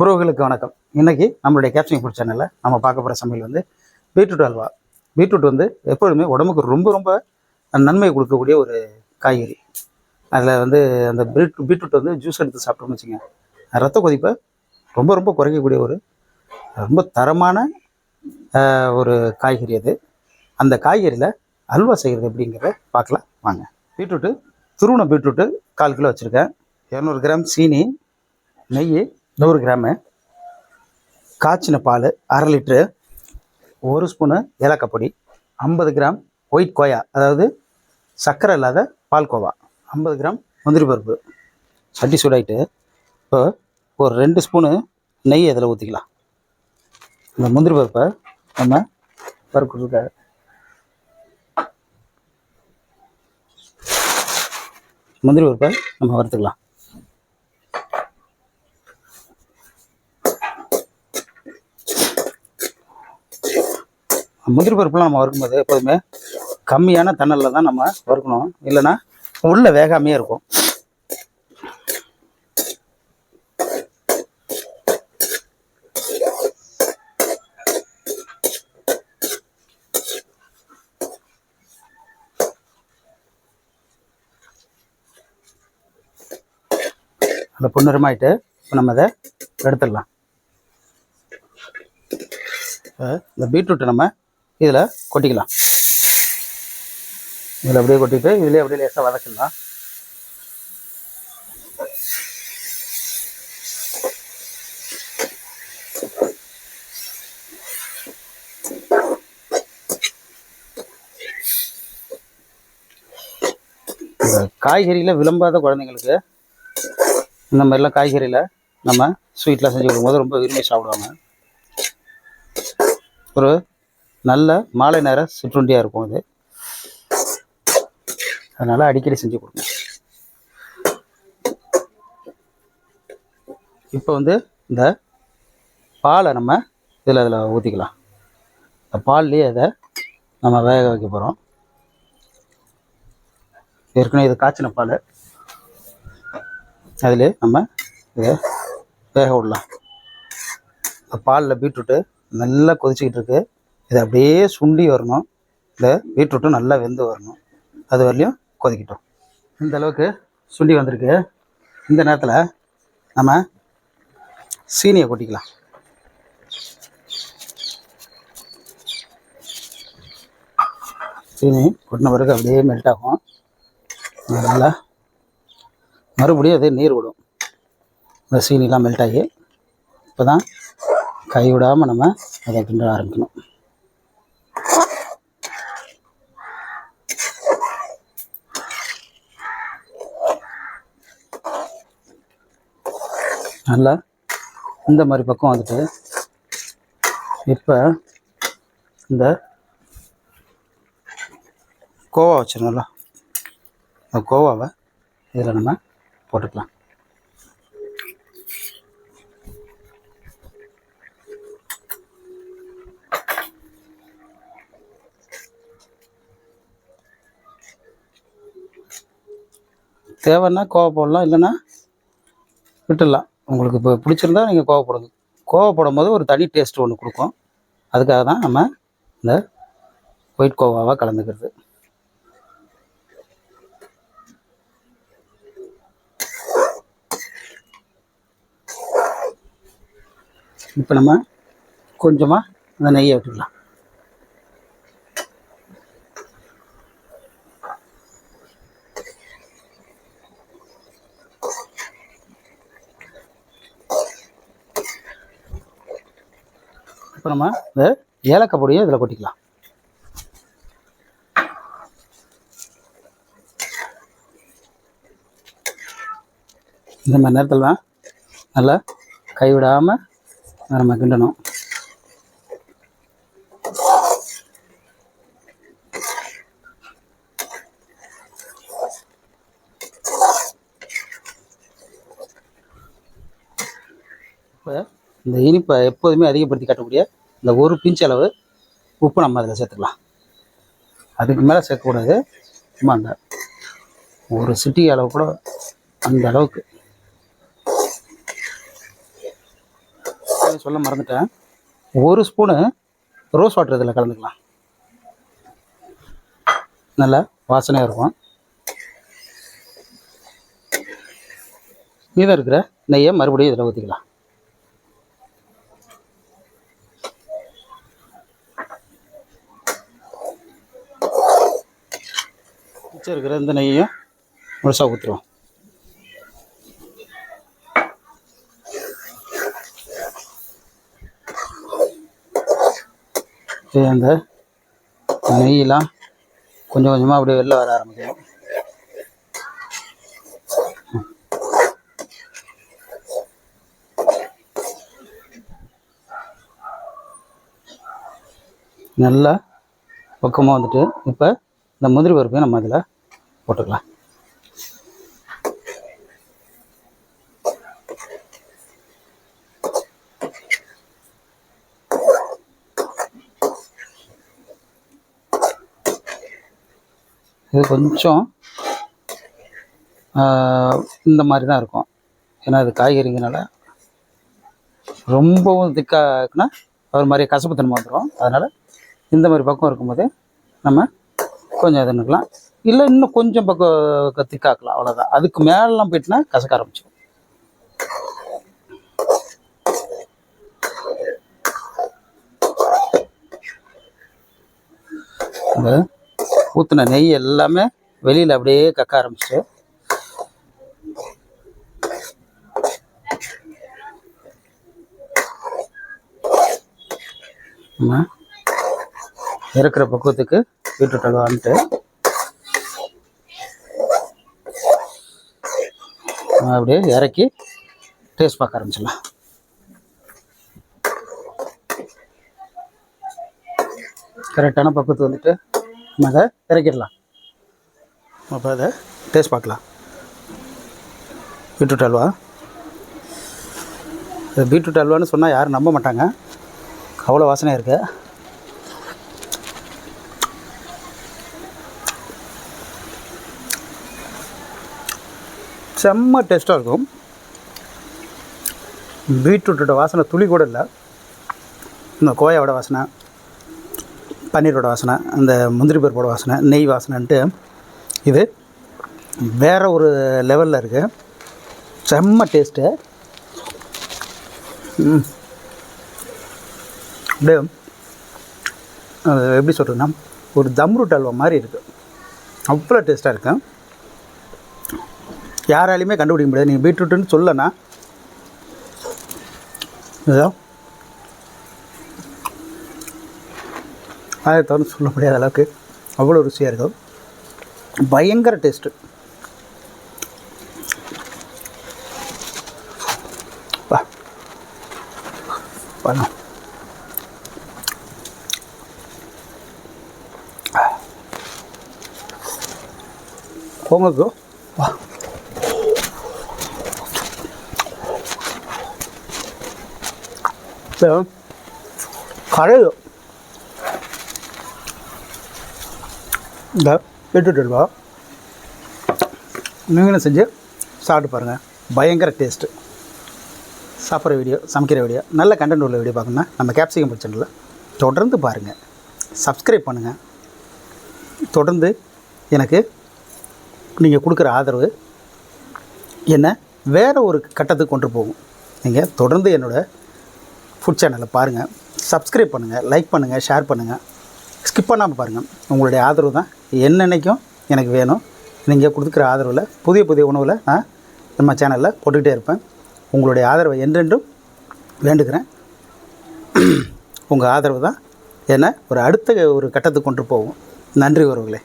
உறவுகளுக்கு வணக்கம். இன்றைக்கி நம்மளுடைய கேப்சிங் ஃபுட் சேனலில் நம்ம பார்க்க போகிற சமையல் வந்து பீட்ரூட் அல்வா. பீட்ரூட் வந்து எப்பொழுதுமே உடம்புக்கு ரொம்ப ரொம்ப நன்மை கொடுக்கக்கூடிய ஒரு காய்கறி. அதில் வந்து அந்த பீட் பீட்ரூட் வந்து ஜூஸ் எடுத்து சாப்பிட்டோம்னு வச்சுங்க ரத்த கொதிப்பை ரொம்ப ரொம்ப குறைக்கக்கூடிய ஒரு ரொம்ப தரமான ஒரு காய்கறி அது. அந்த காய்கறியில் அல்வா செய்கிறது எப்படிங்கிறத பார்க்கலாம். வாங்க. பீட்ரூட்டு துருவண பீட்ரூட்டு கால் கிலோ வச்சுருக்கேன். இரநூறு கிராம் சீனி நெய் நூறு கிராமு. காய்ச்சின பால் அரை லிட்ரு ஒரு ஸ்பூனு ஏலக்காய் பொடி ஐம்பது கிராம் ஒயிட் கோயா அதாவது சர்க்கரை இல்லாத பால்கோவா ஐம்பது கிராம் முந்திரி பருப்பு. சட்டி சூடாயிட்டு இப்போ ஒரு ரெண்டு ஸ்பூனு நெய் அதில் ஊற்றிக்கலாம் இந்த முந்திரி பருப்பை நம்ம பருப்பு முந்திரி பருப்பை நம்ம வறுத்துக்கலாம். முந்திரி பருப்புலாம் நம்ம வறுக்கும்போது எப்போதுமே கம்மியான தண்ணலில் தான் நம்ம வறுக்கணும். இல்லைன்னா உள்ள வேகாமையே இருக்கும். அந்த பொன்னிறமாயிட்டு இப்போ நம்ம அதை எடுத்துடலாம். இந்த பீட்ரூட்டை நம்ம இதில் கொட்டிக்கலாம். இதில் அப்படியே கொட்டிட்டு இதிலே அப்படியே லேசாக வதக்கலாம் காய்கறியில் விளம்பாத குழந்தைங்களுக்கு இந்த மாதிரிலாம் காய்கறியில் நம்ம ஸ்வீட்லாம் செஞ்சு கொடுக்கும்போது ரொம்ப விரும்பி சாப்பிடுவாங்க. ஒரு நல்ல மாலை நேர சிற்றுண்டியாக இருக்கும் இது. அதனால் அடிக்கடி செஞ்சு கொடுங்க. இப்போ வந்து இந்த பாலை நம்ம இதில் இதில் ஊற்றிக்கலாம் இந்த பால்லேயே அதை நம்ம வேக வைக்க போகிறோம் ஏற்கனவே இது காய்ச்சின பால். அதில் நம்ம இதை வேக விடலாம். இந்த பாலில் பீட்ரூட்டு நல்லா கொதிச்சுக்கிட்டு இருக்கு. இது அப்படியே சுண்டி வரணும். இந்த பீட்ரூட்டும் நல்லா வெந்து வரணும். அது வரலையும் கொதிக்கட்டும். இந்த அளவுக்கு சுண்டி வந்திருக்கு. இந்த நேரத்தில் நம்ம சீனியை கொட்டிக்கலாம். சீனி கொட்டின பிறகு அப்படியே மெல்ட் ஆகும். அதனால் மறுபடியும் அதே நீர் விடும். இந்த சீனிலாம் மெல்ட் ஆகி இப்போ தான் கை விடாமல் நம்ம அதை கிண்ட ஆரம்பிக்கணும். நல்லா இந்த மாதிரி பக்கம் வந்துட்டு இப்போ இந்த கோவா வச்சிருந்தோம்ல அந்த கோவாவை இதில் நம்ம போட்டுக்கலாம். தேவைன்னா கோவா போடலாம் இல்லைன்னா விட்டுடலாம். உங்களுக்கு இப்போ பிடிச்சிருந்தா நீங்கள் கோவப்படுங்க கோவப்படும் போது ஒரு தனி டேஸ்ட் ஒன்று கொடுக்கும். அதுக்காக தான் நம்ம இந்த ஒயிட் கோவாவாக கலந்துக்கிறது. இப்போ நம்ம கொஞ்சமாக அந்த நெய்யை விட்டுடலாம். நம்ம இந்த ஏலக்காய் பொடியை இதில் கொட்டிக்கலாம். இந்த மாதிரி நேரத்தில் தான் நல்லா கைவிடாமல் நம்ம கிண்டணும். இப்போ இந்த இனிப்பை எப்போதுமே அதிகப்படுத்தி காட்டக்கூடிய இந்த ஒரு பிஞ்ச் அளவு உப்பு நம்ம அதில் சேர்த்துக்கலாம். அதுக்கு மேலே சேர்க்கக்கூடாது சும்மா அந்த ஒரு சிட்டி அளவு கூட அந்த அளவுக்கு. சொல்ல மறந்துட்டேன். ஒரு ஸ்பூனு ரோஸ் வாட்டர் இதில் கலந்துக்கலாம். நல்லா வாசனையாக இருக்கும். மீதம் இருக்கிற நெய்யை மறுபடியும் இதில் ஊற்றிக்கலாம். இருக்கிற இந்த நெய்யையும் முழுசாக ஊற்றுருவோம் அந்த நெய்யெலாம் கொஞ்சம் கொஞ்சமாக அப்படியே வெளில வர ஆரம்பிக்கும். நல்லா பக்கமாக வந்துட்டு இப்போ இந்த முதிரி பருப்பையும் நம்ம அதில் போட்டுக்கலாம். இது கொஞ்சம் இந்த மாதிரி தான் இருக்கும். ஏன்னா இது காய்கறிங்கனால ரொம்பவும் திக்காக்குனா ஒரு மாதிரி கசப்புத்தன்மை வந்துடும் அதனால் இந்த மாதிரி பக்கம் இருக்கும்போது நம்ம கொஞ்சம் இது நிற்கலாம் இல்லை இன்னும் கொஞ்சம் பக்கம் திக்காக்கலாம் அவ்வளோதான் அதுக்கு மேலெலாம் போயிட்டுனா கசக்க ஆரம்பிச்சிடும் இந்த ஊற்றின நெய் எல்லாமே வெளியில் அப்படியே கக்க ஆரம்பிச்சிட்டு. இருக்கிற பக்குவத்துக்கு பீட்ரூட் அல்வான்ட்டு அப்படியே இறக்கி டேஸ்ட் பார்க்க ஆரம்பிச்சிடலாம். கரெக்டான பக்குவத்து வந்துட்டு நம்ம அதை இறக்கிடலாம். அப்போ அதை டேஸ்ட் பார்க்கலாம். பீட்ரூட் அல்வா? பீட்ரூட் அல்வான்னு சொன்னால் யாரும் நம்ப மாட்டாங்க. அவ்வளோ வாசனையாக இருக்குது செம்ம டேஸ்ட்டாக இருக்கும். பீட்ரூட்டோட வாசனை துளி கூட இல்லை. இந்த கோயாவோட வாசனை பன்னீரோட வாசனை அந்த முந்திரி பருப்போட வாசனை நெய் வாசனைன்ட்டு இது வேறு ஒரு லெவலில் இருக்குது செம்ம டேஸ்ட்டு அப்படியே அது எப்படி சொல்கிறதுன்னா ஒரு தம்ரூட் அல்வா மாதிரி இருக்குது அவ்வளோ டேஸ்ட்டாக இருக்குது யாராலையுமே கண்டுபிடிக்க முடியாது. நீங்கள் பீட்ரூட்டுன்னு சொல்லனா ஏதோ அதை தவிர சொல்ல முடியாத அளவுக்கு அவ்வளோ ருசியாக இருக்கும். பயங்கர டேஸ்ட்டு போங்க ப்ரோ வா. இப்போ கரையும் இந்த பீட்ரூட் அல்வா நீங்களும் செஞ்சு சாப்பிட்டு பாருங்கள் பயங்கர டேஸ்ட்டு சாப்பிட்ற வீடியோ சமைக்கிற வீடியோ நல்ல கண்டென்ட் உள்ள வீடியோ பார்க்கணுன்னா நம்ம கேப்சிகம் சேனலில் தொடர்ந்து பாருங்கள் சப்ஸ்கிரைப் பண்ணுங்கள் தொடர்ந்து எனக்கு நீங்கள் கொடுக்குற ஆதரவு என்னை? வேறு ஒரு கட்டத்துக்கு கொண்டு போகும். நீங்கள் தொடர்ந்து என்னோடய ஃபுட் சேனலை பாருங்கள் சப்ஸ்கிரைப் பண்ணுங்கள் லைக் பண்ணுங்கள் ஷேர் பண்ணுங்கள் ஸ்கிப் பண்ணாமல் பாருங்கள் உங்களுடைய ஆதரவு தான் என்னென்னைக்கும் எனக்கு வேணும். நீங்கள் கொடுக்குற ஆதரவில் புதிய புதிய உணவில் நான் நம்ம சேனலில் போட்டுக்கிட்டே இருப்பேன். உங்களுடைய ஆதரவை என்றென்றும் வேண்டுகிறேன். உங்கள் ஆதரவு தான் என்னை ஒரு அடுத்த ஒரு கட்டத்துக்கு கொண்டு போகும். நன்றி உறவுகளே.